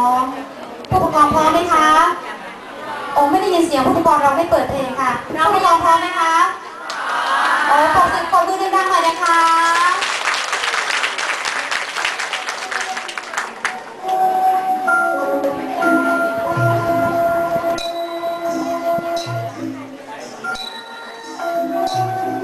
ร้อผู้ปกครองพร้อมไหมคะ โอ้ไม่ได้ยินเสียงผู้ปกครองเราไม่เปิดเพลงค่ะผู้ปม่ยอมพร้อมไหมคะ โอ้ขอบคุกติปกดูดังๆหน่อยนะคะอ